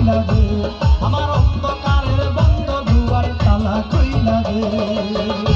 কইলা দে আমার অন্ধকারের বন্ধ দুয়ার তালা কইলা দে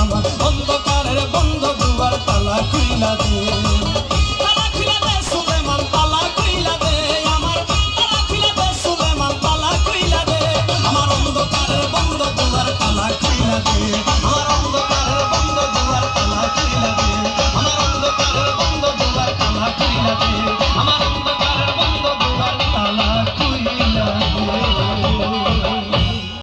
আমার অন্ধকারের বন্ধ দুয়ার তালা খুইলা দে।